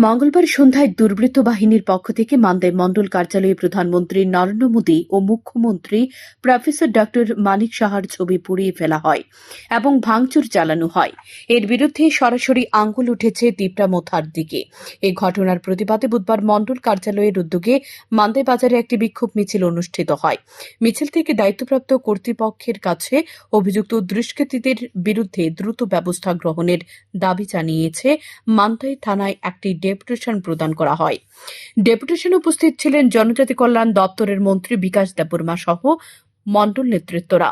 মঙ্গলবার সন্ধ্যায় দুর্বৃত্ত বাহিনীর পক্ষ থেকে মান্দায় মণ্ডল কার্যালয়ে প্রধানমন্ত্রী নরেন্দ্র মোদী ও মুখ্যমন্ত্রী প্রফেসর ডক্টর মানিক সাহার ছবি পুড়িয়ে ফেলা হয় এবং ভাঙচুর চালানো হয়। এর বিরুদ্ধে সরাসরি আঙ্গুল উঠেছে দীপরা মোথার দিকে। এই ঘটনার প্রতিবাদে বুধবার মণ্ডল কার্যালয়ের উদ্যোগে মান্দাই বাজারে একটি বিক্ষোভ মিছিল অনুষ্ঠিত হয়। মিছিল থেকে দায়িত্বপ্রাপ্ত কর্তৃপক্ষের কাছে অভিযুক্ত দুষ্কৃতীদের বিরুদ্ধে দ্রুত ব্যবস্থা গ্রহণের দাবি জানিয়েছে মান্দাই থানায় একটি ডেপুটেশন প্রদান করা হয়। ডেপুটেশনে উপস্থিত ছিলেন জনজাতি কল্যাণ দপ্তরের মন্ত্রী বিকাশ দেববর্মা সহ মন্ডল নেতৃত্বরা।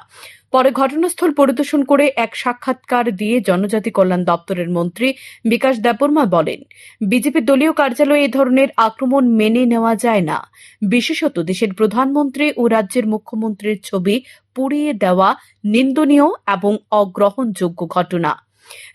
পরে ঘটনাস্থল পরিদর্শন করে এক সাক্ষাৎকার দিয়ে জনজাতি কল্যাণ দপ্তরের মন্ত্রী বিকাশ দেববর্মা বলেন, বিজেপির দলীয় কার্যালয়ে এ ধরনের আক্রমণ মেনে নেওয়া যায় না। বিশেষত দেশের প্রধানমন্ত্রী ও রাজ্যের মুখ্যমন্ত্রীর ছবি পুড়িয়ে দেওয়া নিন্দনীয় এবং অগ্রহণযোগ্য ঘটনা।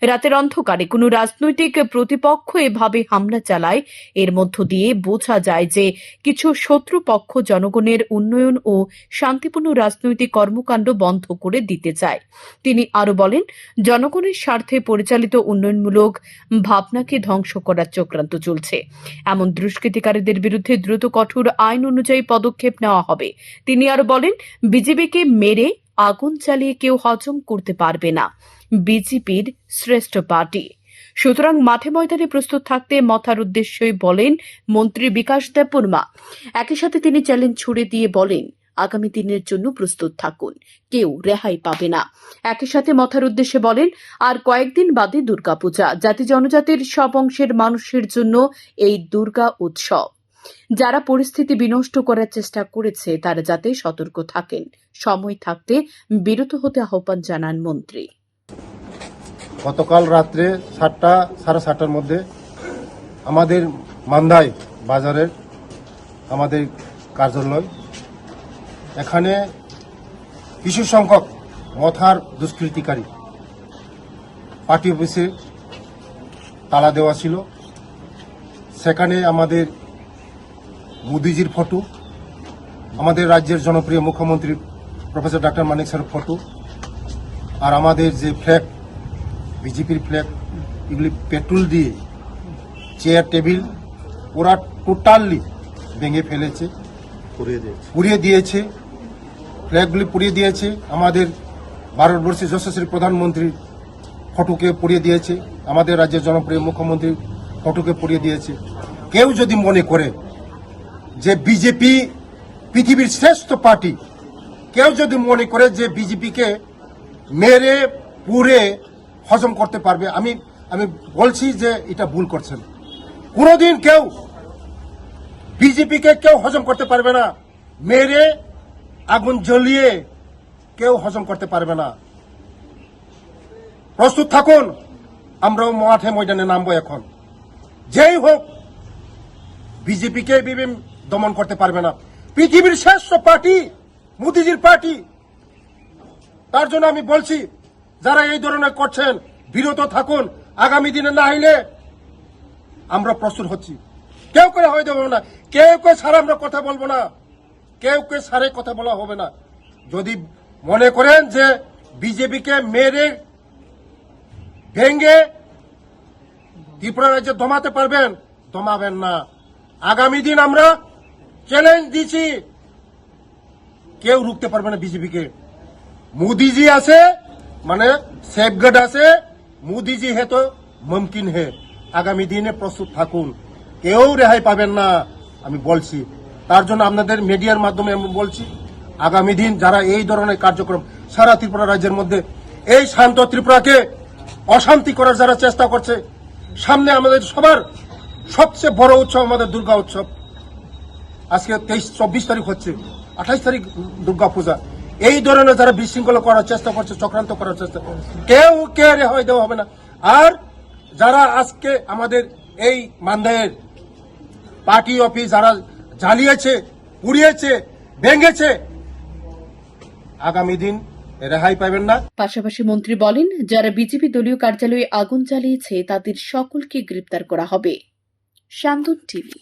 রাতের অন্ধকারে কোনো রাজনৈতিক প্রতিপক্ষ এভাবে হামলা চালায়। এর মধ্য দিয়ে বোঝা যায় যে কিছু শত্রুপক্ষ জনগণের উন্নয়ন ও শান্তিপূর্ণ রাজনৈতিক কর্মকাণ্ড বন্ধ করে দিতে চায়। তিনি আরও বলেন, জনগণের স্বার্থে পরিচালিত উন্নয়নমূলক ভাবনাকে ধ্বংস করার চক্রান্ত চলছে। এমন দুষ্কৃতিকারীদের বিরুদ্ধে দ্রুত কঠোর আইন অনুযায়ী পদক্ষেপ নেওয়া হবে। তিনি আরও বলেন, বিজেপিকে মেরে আগুন চালিয়ে কেউ হজম করতে পারবে না। বিজেপির শ্রেষ্ঠ পার্টি। সুতরাং মাঠে ময়দানে প্রস্তুত থাকতে মথার উদ্দেশ্যই বলেন মন্ত্রী বিকাশ দেববর্মা। একই সাথে তিনি চ্যালেঞ্জ ছুড়ে দিয়ে বলেন, আগামী দিনের জন্য প্রস্তুত থাকুন, কেউ রেহাই পাবে না। একই সাথে মথার উদ্দেশ্যে বলেন, আর কয়েকদিন বাদে দুর্গাপূজা। জাতি জনজাতির সব অংশের মানুষের জন্য এই দুর্গা উৎসব। যারা পরিস্থিতি বিনষ্ট করার চেষ্টা করেছে, তারা যাতে সতর্ক থাকেন। সময় থাকতে বিরত হতে আহ্বান জানান মন্ত্রী। গতকাল রাত্রে সাতটা, সাড়ে সাতটার মধ্যে আমাদের মান্দাই বাজারের আমাদের কার্যালয়, এখানে কিছু সংখ্যক মথার দুষ্কৃতিকারী পার্টি অফিসে তালা দেওয়া ছিল। সেখানে আমাদের মোদিজির ফটো আমাদের রাজ্যের জনপ্রিয় মুখ্যমন্ত্রী প্রফেসর ডাক্তার মানিক স্যারের ফটো আর আমাদের যে ফ্ল্যাগ বিজেপির ফ্ল্যাগ এগুলি পেট্রোল দিয়ে চেয়ার টেবিল ওরা টোটালি ভেঙে ফেলেছে পুড়িয়ে দিয়েছে। পুড়িয়ে দিয়েছে ফ্ল্যাগগুলি পুড়িয়ে দিয়েছে আমাদের ভারতবর্ষের যশস্বী প্রধানমন্ত্রী ফটোকে পুড়িয়ে দিয়েছে আমাদের রাজ্যের জনপ্রিয় মুখ্যমন্ত্রী ফটোকে পুড়িয়ে দিয়েছে। কেউ যদি মনে করে যে বিজেপি পৃথিবীর শ্রেষ্ঠ পার্টি, কেউ যদি মনে করে যে বিজেপিকে মেরে, পুড়ে হজম করতে পারবে, আমি আমি বলছি যে এটা ভুল করছেন। কোনোদিন কেউ বিজেপিকে কেউ হজম করতে পারবে না, মেরে, আগুন জ্বলিয়ে কেউ হজম করতে পারবে না। প্রস্তুত থাকুন, আমরাও মাঠে ময়দানে নামবো এখন। যেই হোক বিজেপিকে বিবিএম দমন করতে পারবে না। পৃথিবীর শ্রেষ্ঠ পার্টি, মোদিজির পার্টি। তার জন্য আমি বলছি, যারা এই ধরনের করছেন, বিরত থাকুন। আগামী দিনে না হইলে আমরা প্রস্তুত হচ্ছি। কেউ করে হয়ে দেবো না। কেউ কে সারে আমরা কথা বলব না। কেউ কে সারে কথা বলা হবে না। যদি মনে করেন যে বিজেপিকে মেরে ভেঙ্গে ত্রিপুরা রাজ্যে দমাতে পারবেন, দমাবেন না। আগামী দিন আমরা চ্যালেঞ্জ দিছি কেউ রুখতে পারবে না বিজেপিকে। মোদিজি আছে মানে সেফগার্ড আছে, মোদিজি হে তো মুমকিন হে। আগামী দিনে প্রস্তুত থাকুন। কেউ রেহাই পাবেন না, আমি বলছি। তার জন্য আপনাদের মিডিয়ার মাধ্যমে আমি বলছি, আগামী দিন যারা এই ধরনের কার্যক্রম সারা ত্রিপুরা রাজ্যের মধ্যে, এই শান্ত ত্রিপুরাকে অশান্তি করার যারা চেষ্টা করছে, সামনে আমাদের সবার সবচেয়ে বড় উৎসব আমাদের দুর্গা উৎসব। আজকে তেইশ, চব্বিশ তারিখ হচ্ছে, আঠাইশ তারিখ দুর্গা পূজা। এই ধরনের যারা বিশৃঙ্খলা করার চেষ্টা করছে, চক্রান্ত করার চেষ্টা করছে, কেউ কে রেহাই দেওয়া হবে না। আর যারা আজকে আমাদের এই মান্দায়ের পার্টি অফিস যারা জ্বালিয়েছে, পুড়িয়েছে, ভেঙেছে, আগামী দিন রেহাই পাবেন না। পাশাপাশি মন্ত্রী বলেন, যারা বিজেপি দলীয় কার্যালয়ে আগুন জ্বালিয়েছে, তাদের সকলকে গ্রেপ্তার করা হবে। শান্তন টিভি।